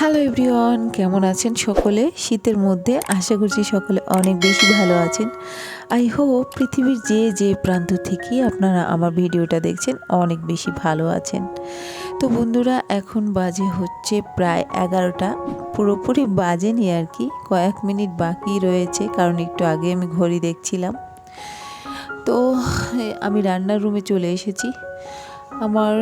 Hello everyone, কেমন আছেন সকলে? শীতের মধ্যে আশা করছি সকলে অনেক বেশি ভালো আছেন। আই হোপ পৃথিবীর যে যে প্রান্ত থেকে আপনারা আমার ভিডিওটা দেখছেন অনেক বেশি ভালো আছেন। তো বন্ধুরা, এখন বাজে হচ্ছে প্রায় এগারোটা। পুরোপুরি বাজেনি আর কি, কয়েক মিনিট বাকি রয়েছে, কারণ একটু আগে আমি ঘড়ি দেখছিলাম। তো আমি রান্নার রুমে চলে এসেছি। আমার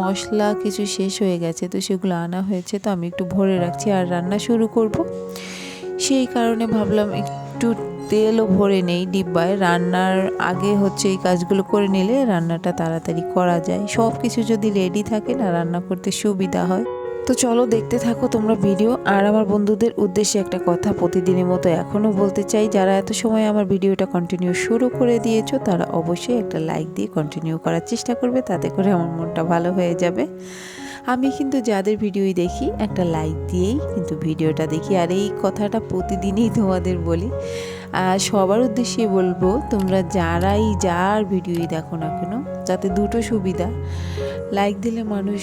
মশলা কিছু শেষ হয়ে গেছে, তো সেগুলো আনা হয়েছে, তো আমি একটু ভরে রাখছি আর রান্না শুরু করব। সেই কারণে ভাবলাম একটু তেলও ভরে নেই ডিব্বায়। রান্নার আগে হচ্ছে এই কাজগুলো করে নিলে রান্নাটা তাড়াতাড়ি করা যায়। সব কিছু যদি রেডি থাকে না, রান্না করতে সুবিধা হয়। তো চলো দেখতে থাকো তোমরা ভিডিও। আর আমার বন্ধুদের উদ্দেশ্যে একটা কথা প্রতিদিনের মতো এখনও বলতে চাই, যারা এত সময় আমার ভিডিওটা কন্টিনিউ শুরু করে দিয়েছ, তারা অবশ্যই একটা লাইক দিয়ে কন্টিনিউ করার চেষ্টা করবে, তাতে করে আমার মনটা ভালো হয়ে যাবে। আমি কিন্তু যাদের ভিডিওই দেখি, একটা লাইক দিয়েই কিন্তু ভিডিওটা দেখি, আর এই কথাটা প্রতিদিনই তোমাদের বলি। আর সবার উদ্দেশ্যে বলব, তোমরা যারাই যার ভিডিওই দেখো না কেন, যাতে দুটো সুবিধা লাইক দিলে মানুষ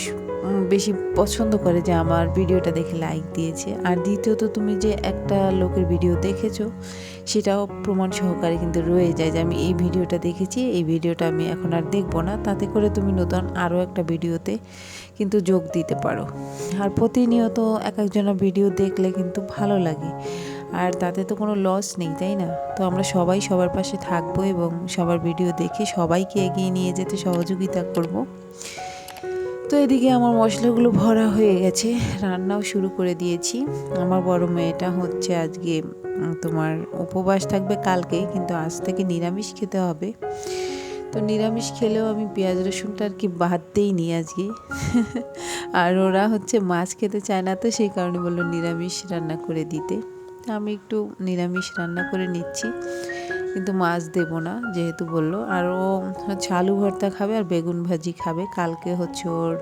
বেশি পছন্দ করে যে আমার ভিডিওটা দেখে লাইক দিয়েছে। আর দ্বিতীয়ত তুমি যে একটা লোকের ভিডিও দেখেছ, সেটাও প্রমাণ সহকারে কিন্তু রয়ে যায় যে আমি এই ভিডিওটা দেখেছি, এই ভিডিওটা আমি এখন আর দেখব না। তাতে করে তুমি নতুন আরও একটা ভিডিওতে কিন্তু যোগ দিতে পারো। আর প্রতিনিয়ত এক একজনের ভিডিও দেখলে কিন্তু ভালো লাগে। আর তাতে তো কোনো লস নেই, তাই না? তো আমরা সবাই সবার পাশে থাকব এবং সবার ভিডিও দেখে সবাইকে এগিয়ে নিয়ে যেতে সহযোগিতা করব। তো এদিকে আমার মশলাগুলো ভরা হয়ে গেছে। রান্নাও শুরু করে দিয়েছি। আমার বড় মেয়েটা হচ্ছে আজকে তোমার উপবাস থাকবে কালকে কিন্তু আজ থেকে নিরামিষ খেতে হবে। তো নিরামিষ খেলেও আমি পেঁয়াজ রসুনটা আর কি বাদ দিইনি আজকে। আর ওরা হচ্ছে মাছ খেতে চায় না তো, সেই কারণে বলল নিরামিষ রান্না করে দিতে। আমি একটু নিরামিষ রান্না করে নিচ্ছি। কিন্তু মাছ দেবো না, যেহেতু বলল। আর ও হচ্ছে আলু ভর্তা খাবে আর বেগুন ভাজি খাবে। কালকে হচ্ছে ওর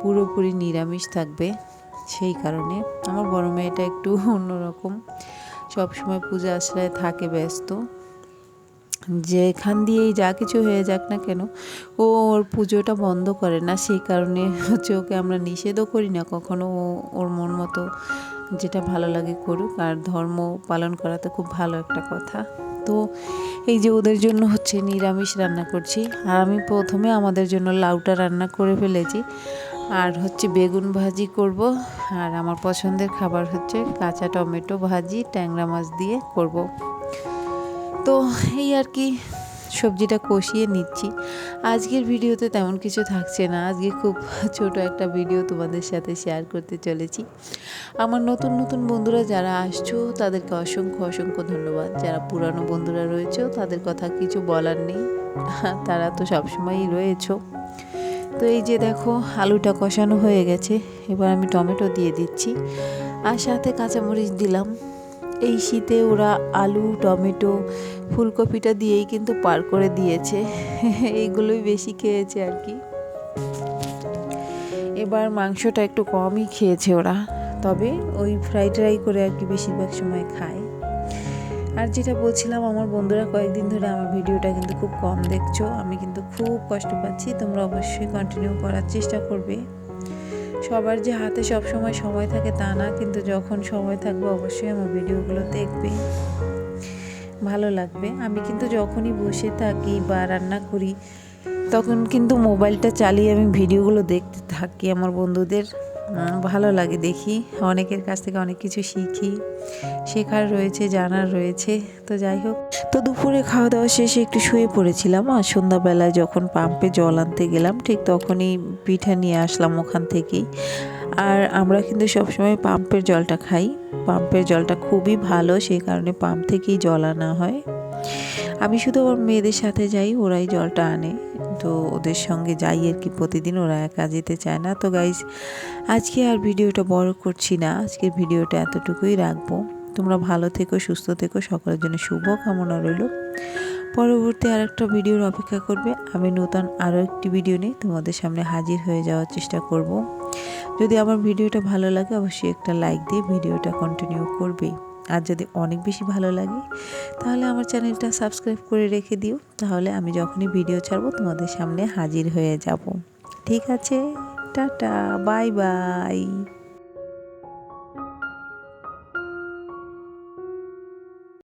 পুরোপুরি নিরামিষ থাকবে, সেই কারণে। আমার বড় মেয়েটা একটু অন্যরকম। সবসময় পূজা আশ্রয়ে থাকে, ব্যস্ত। যেখান দিয়েই যা কিছু হয়ে যাক না কেন, ও ওর পুজোটা বন্ধ করে না। সেই কারণে হচ্ছে ওকে আমরা নিষেধও করি না, কখনো ও ওর মন মতো যেটা ভালো লাগে করুক, আর ধর্ম পালন করা তো খুব ভালো একটা কথা। তো এই যে ওদের জন্য হচ্ছে নিরামিষ রান্না করছি, আর আমি প্রথমে আমাদের জন্য লাউটা রান্না করে ফেলেছি। আর হচ্ছে বেগুন ভাজি করব, আর আমার পছন্দের খাবার হচ্ছে কাঁচা টমেটো ভাজি, ট্যাংরা মাছ দিয়ে করব। তো এই আর কি সবজিটা কষিয়ে নিচ্ছি। আজকের ভিডিওতে তেমন কিছু থাকছে না। আজকে খুব ছোট একটা ভিডিও তোমাদের সাথে শেয়ার করতে চলেছি। আমার নতুন নতুন বন্ধুরা যারা আসছো, তাদেরকে অসংখ্য অসংখ্য ধন্যবাদ। যারা পুরানো বন্ধুরা রয়েছে, তাদের কথা কিছু বলার নেই। তারা তো সবসময়ই রয়েছো। তো এই যে দেখো, আলুটা কষানো হয়ে গেছে। এবার আমি টমেটো দিয়ে দিচ্ছি। আর সাথে কাঁচামরিচ দিলাম। এই শীতে ওরা আলু, টমেটো, ফুলকপিটা দিয়েই কিন্তু পার করে দিয়েছে। এইগুলোই বেশি খেয়েছে আর কি। এবার মাংসটা একটু কমই খেয়েছে ওরা। তবে ওই ফ্রাইড রাই করে আর কি বেশিরভাগ সময় খায়। আর যেটা বলছিলাম, আমার বন্ধুরা কয়েকদিন ধরে আমার ভিডিওটা কিন্তু খুব কম দেখছ। আমি কিন্তু খুব কষ্ট পাচ্ছি। তোমরা অবশ্যই কন্টিনিউ করার চেষ্টা করবে। সবার যে হাতে সব সময় সময় থাকে তা না, কিন্তু যখন সময় থাকবে অবশ্যই আমার ভিডিওগুলো দেখবে। ভালো লাগবে। আমি কিন্তু যখনই বসে থাকি বা রান্না করি, তখন কিন্তু মোবাইলটা চালিয়ে আমি ভিডিওগুলো দেখতে থাকি আমার বন্ধুদের। ভালো লাগে দেখি। অনেকের কাছ থেকে অনেক কিছু শিখি। শেখার রয়েছে, জানার রয়েছে। তো যাই হোক। তো দুপুরে খাওয়া দাওয়া শেষে একটু শুয়ে পড়েছিলাম, আর সন্ধ্যাবেলায় যখন পাম্পে জল আনতে গেলাম, ঠিক তখনই পিঠা নিয়ে আসলাম ওখান থেকেই। আর আমরা কিন্তু সবসময় পাম্পের জলটা খাই। পাম্পের জলটা খুবই ভালো, সেই কারণে পাম্প থেকেই জল আনা হয়। আমি শুধু আমার মেয়েদের সাথে যাই, ওরাই জলটা আনে। তো ওদের সঙ্গে যাই আর কি প্রতিদিন, ওরা একা যেতে চায় না। তো গাইজ আজকে আর ভিডিওটা বড় করছি না। আজকের ভিডিওটা এতটুকুই রাখব। তোমরা ভালো থেকো, সুস্থ থেকো, সকলের জন্য শুভ কামনা রইল। পরবর্তী আর একটা ভিডিওর অপেক্ষা করবে। আমি নতুন আরও একটি ভিডিও নিয়ে তোমাদের সামনে হাজির হয়ে যাওয়ার চেষ্টা করব। যদি আমার ভিডিওটা ভালো লাগে, অবশ্যই একটা লাইক দিয়ে ভিডিওটা কন্টিনিউ করবে। আর যদি অনেক বেশি ভালো লাগে, তাহলে আমার চ্যানেলটা সাবস্ক্রাইব করে রেখে দিও। তাহলে আমি যখনই ভিডিও ছাড়বো, তোমাদের সামনে হাজির হয়ে যাব। ঠিক আছে, টাটা, বাই বাই।